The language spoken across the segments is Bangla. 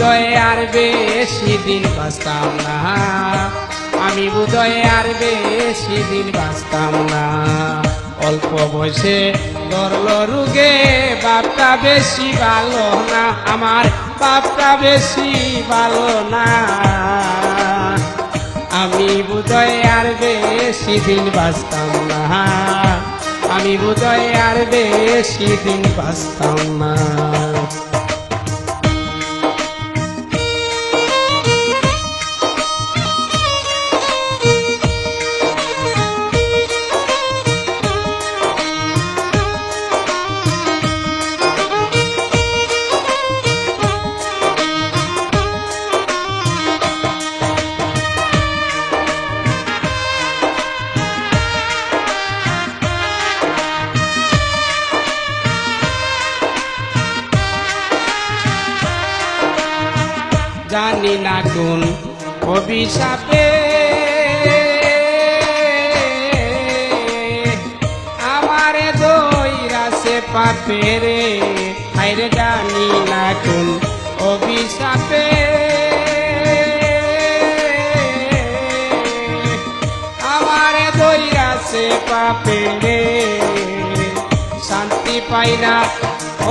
বোধয় আর বেশি দিন বাঁচতাম না। আমি বোধয় আর বেশি দিন বাঁচতাম না। অল্প বয়সে ধরল রুগে, বাপটা বেশি ভালো না, আমার বাপটা বেশি ভালো না। আমি বোধয় আর বেশি দিন বাঁচতাম না। আমি বোধয় আর বেশি দিন বাঁচতাম না। জানি না কোন অভিশাপে। আমারে দইরাছে পাপে রে। হাইরে জানি না কোন অভিশাপে। আমারে দইরাছে পাপে রে। শান্তি পাই না,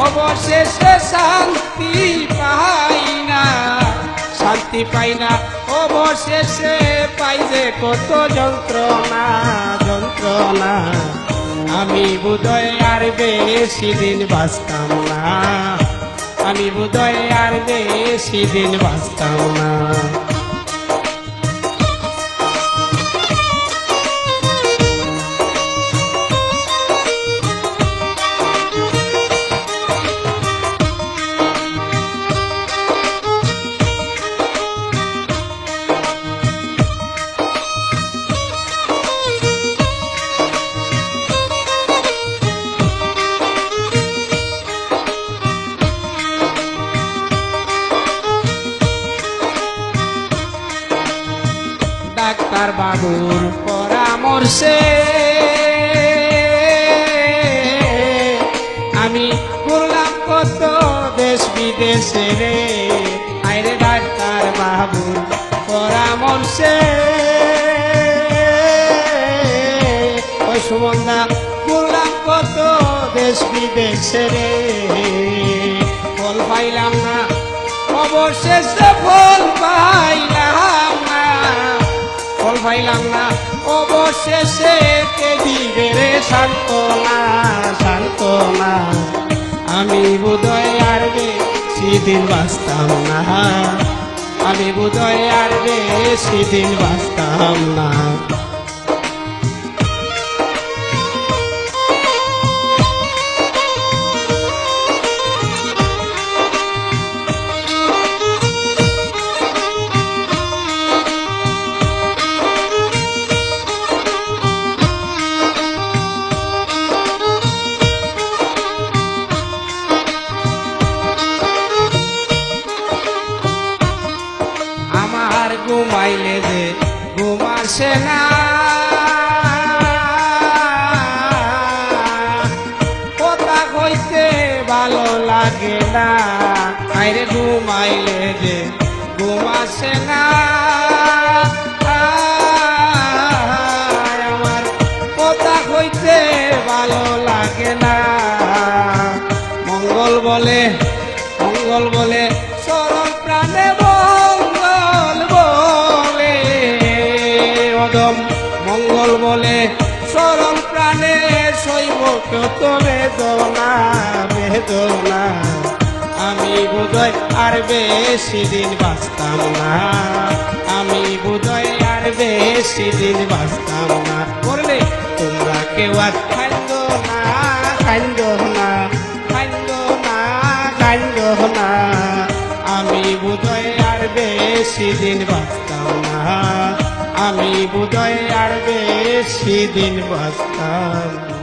অবশেষে শান্তি পাই। শান্তি পাই না। অবশেষে পাই যে কত যন্ত্রণা যন্ত্রণা। আমি বোধয় আর বেশি দিন বাঁচতাম না। আমি বোধয় আর বেশি দিন বাঁচতাম না। ডাক্তার বাবুর পরামর্শে। আমি ঘুরলাম কত দেশ বিদেশে রে? আইরে ডাক্তার বাবুর পরামর্শে। ওই সুমন্দা ঘুরলাম কত দেশ বিদেশে রে? ফল পাইলাম না। অবশেষে ফল পাইলাম না ভাইলাম না। অবশেষে কে রে সান্ত্বনা সান্ত্বনা। আমি বোধয় আর সেদিন দিন বাঁচতাম না। আমি বোধয় আর সেদিন দিন বাঁচতাম না। ঘুমাইলে যে ঘুম আসে না। কথা কইতে ভালো লাগে না। আইরে ঘুমাইলে যে ঘুম আসে না। কথা কত বেদনা বেদনা আমি বোধয় আর বেশি দিন বাঁচতাম না। আমি বোধয় আর বেশি দিন বাঁচতাম না। করলে তোমরা কেউ আর খাইল না খাইল না খাইল না খাইল না। আমি বোধয় আর বেশি দিন বাঁচতাম না। আমি বোধয় আর বেশি দিন বাঁচতাম